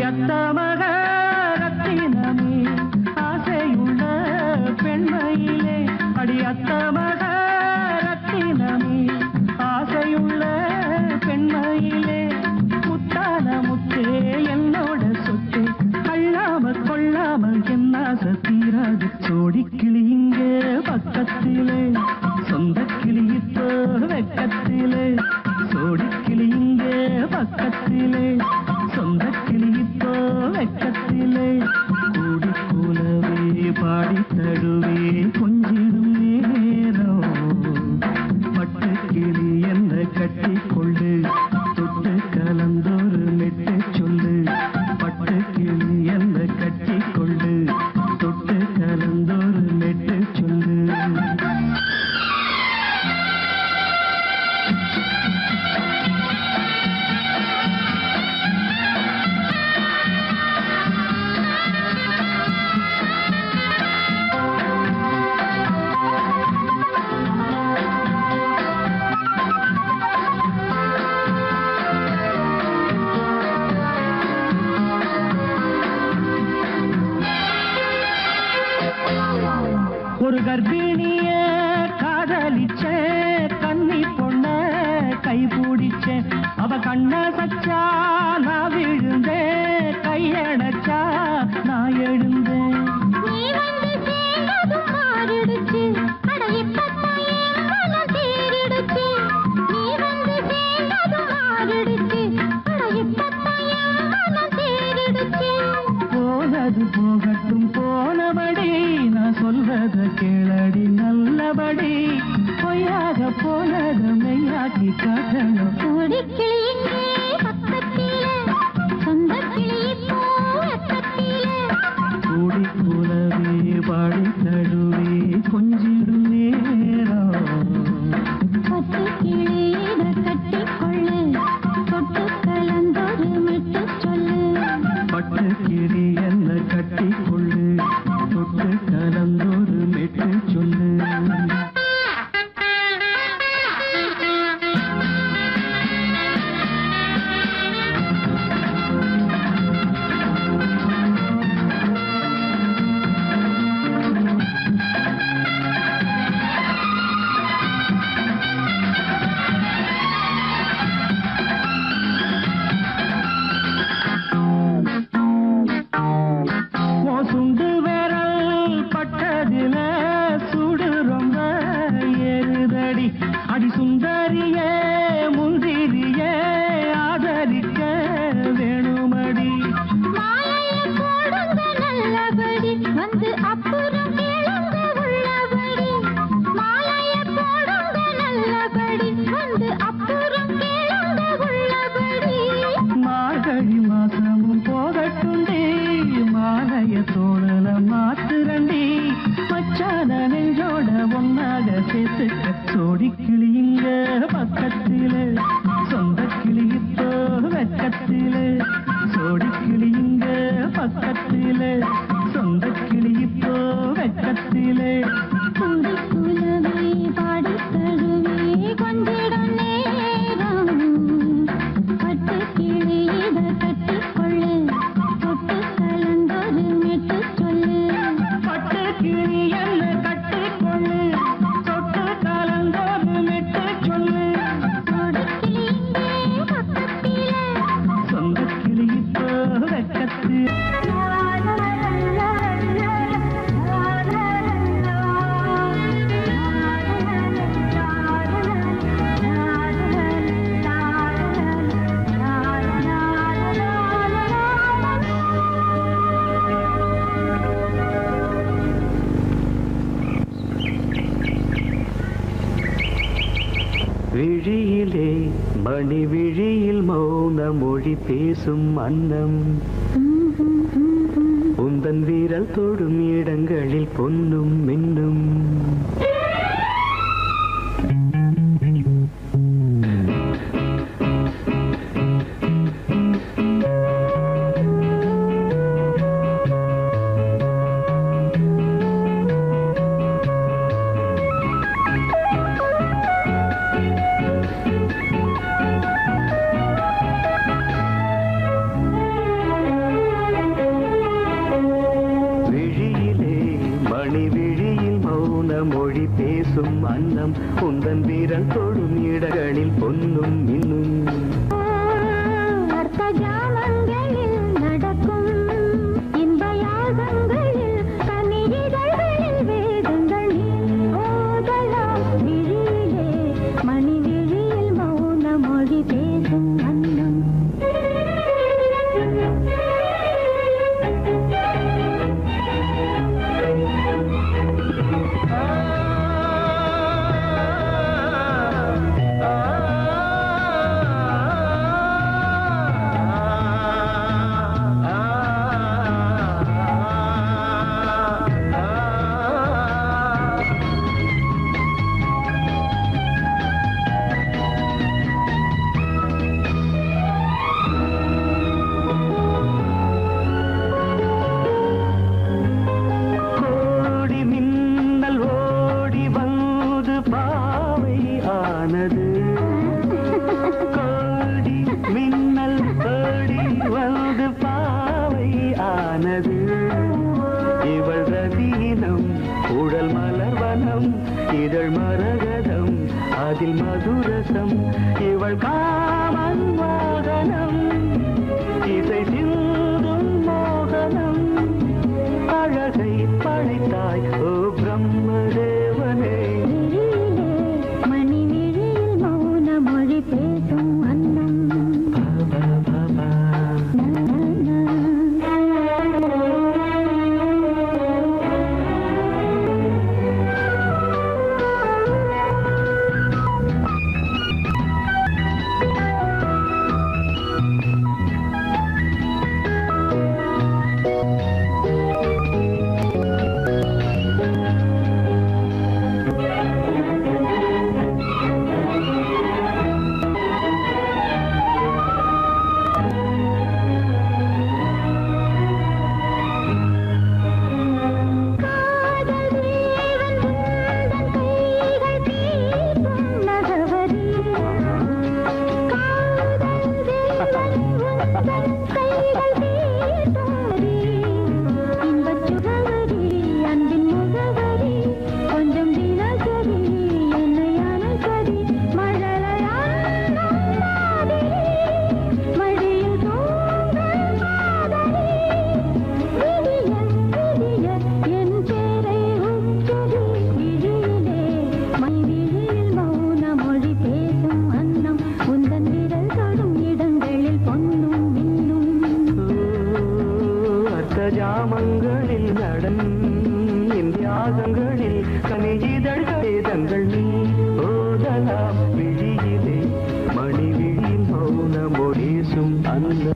மையத்தமக Müzik விழியிலே மணி விழியில் மௌன மொழி பேசும் அன்னம். தன் வீரல் தொடும் இடங்களில் பொன்னும் who இதழ்களில் தனி இதழ்களே தங்கள் நீ ஓதலாம் விழியிலே மணி விழி மௌன அந்த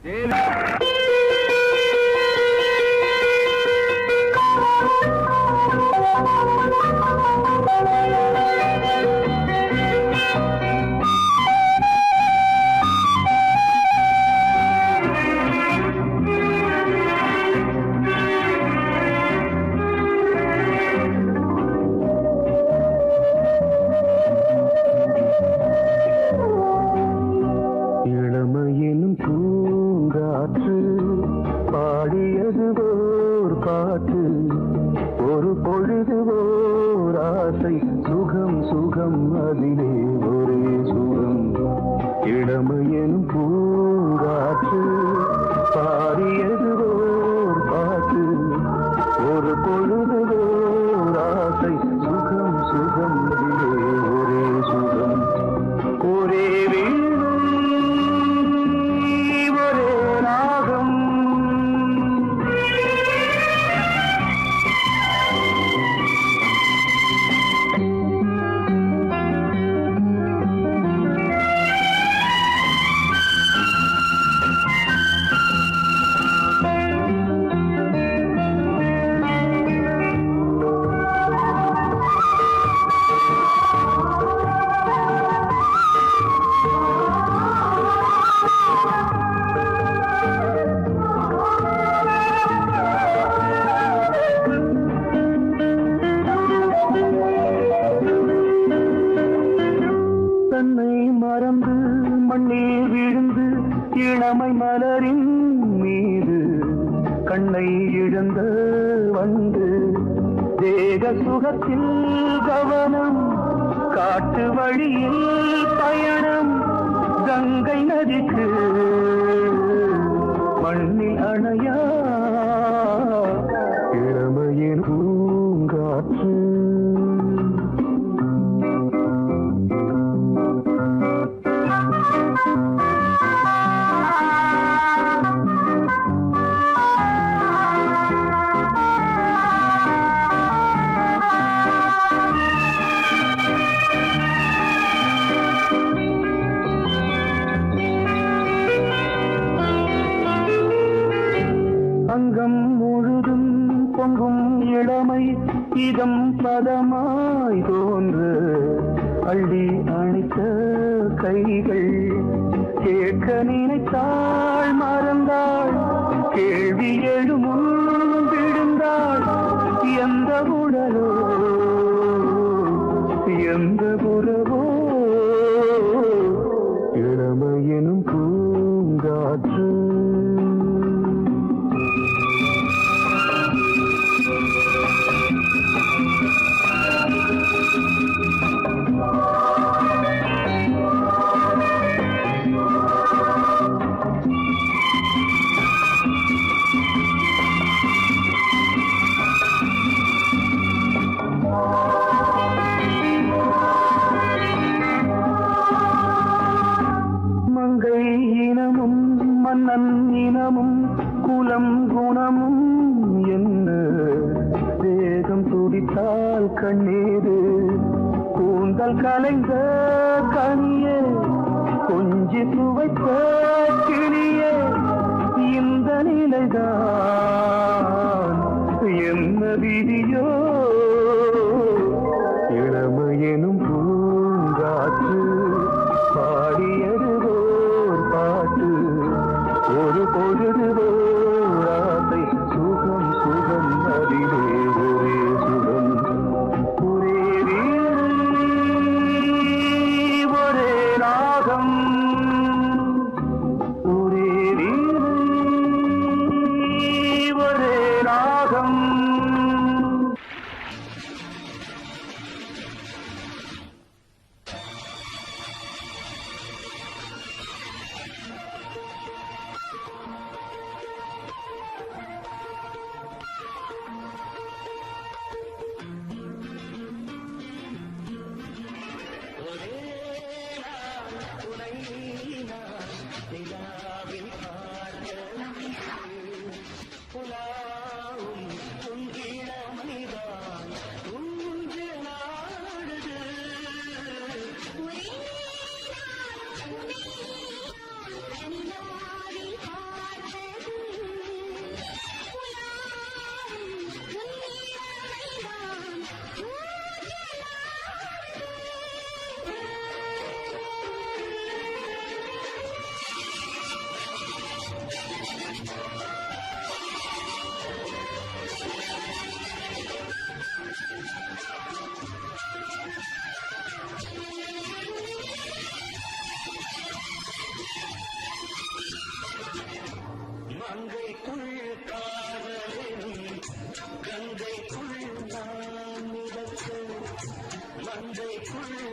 சுகத்தில் கவனம் காட்டு வழியில் பயணம் கங்கை நதிக்கு மண்ணில் அணையா இளமையின் பூங்காற்று star. Thank you.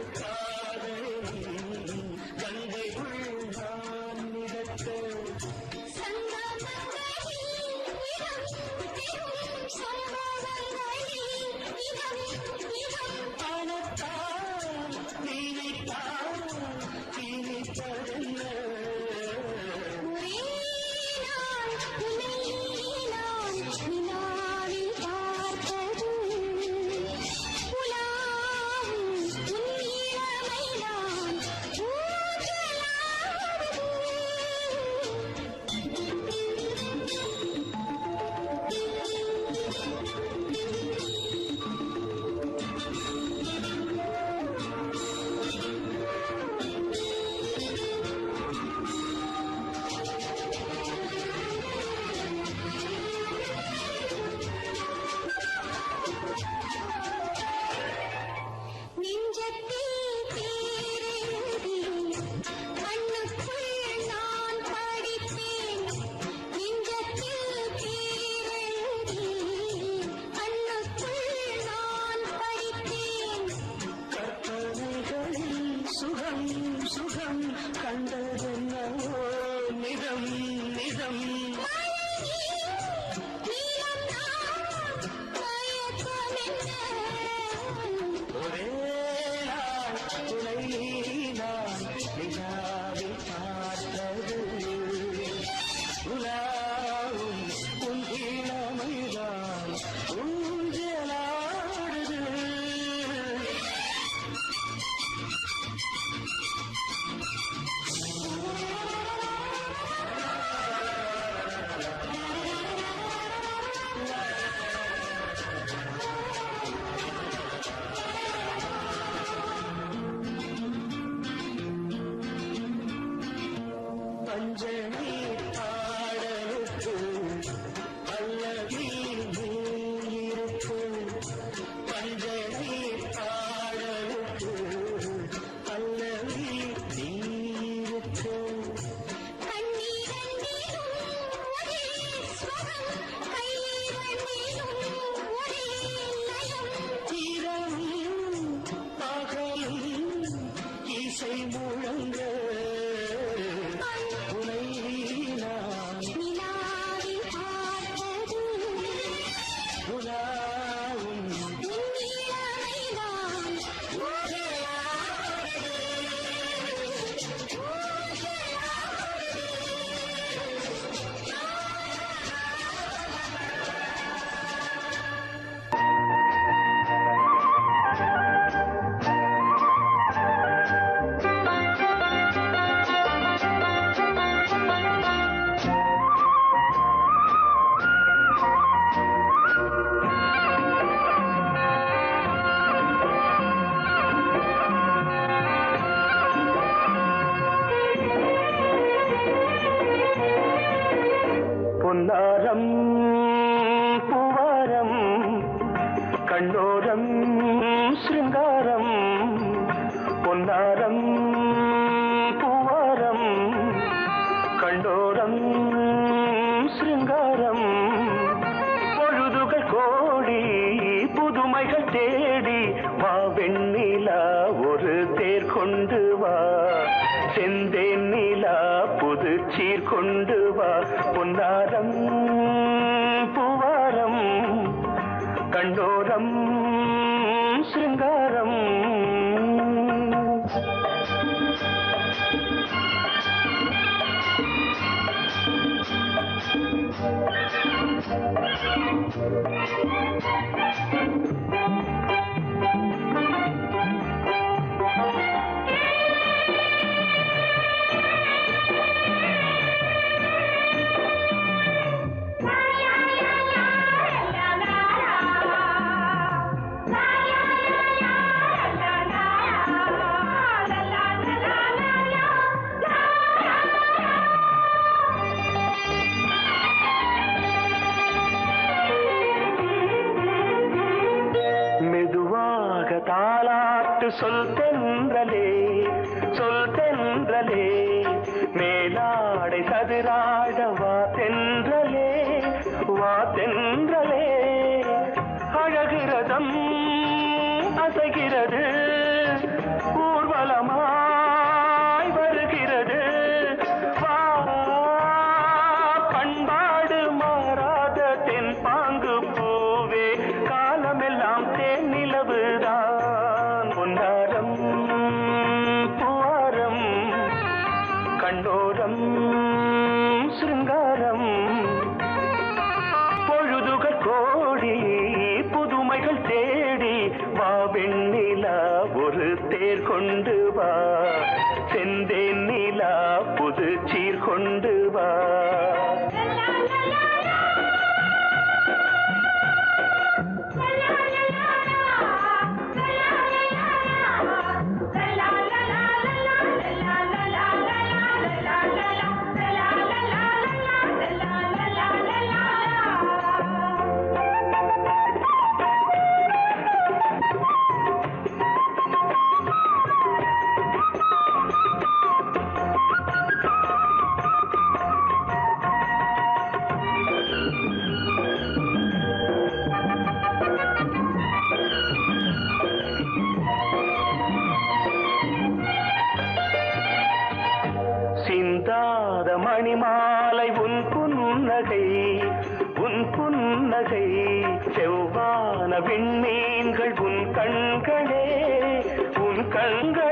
கண்கள்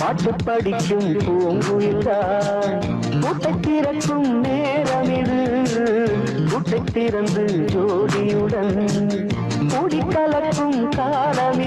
பாட்டு படிக்கும் பூங்குயில்தான். கூட்டை திறக்கும் நேரம் இது. கூட்டை திறந்து ஜோடியுடன் கூடி கலக்கும் காலம்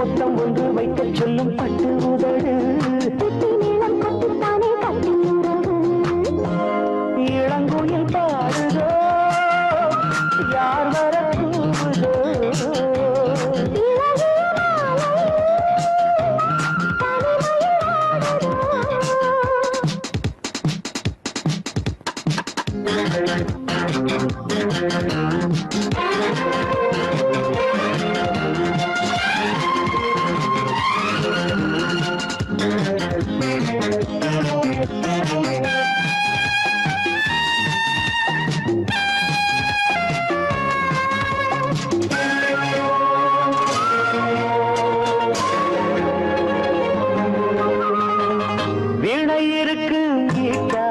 முத்தம் ஒன்று வைக்கச் சொல்லும் பட்டு உதடு. வீணை இருக்கு ஈட்டாமல்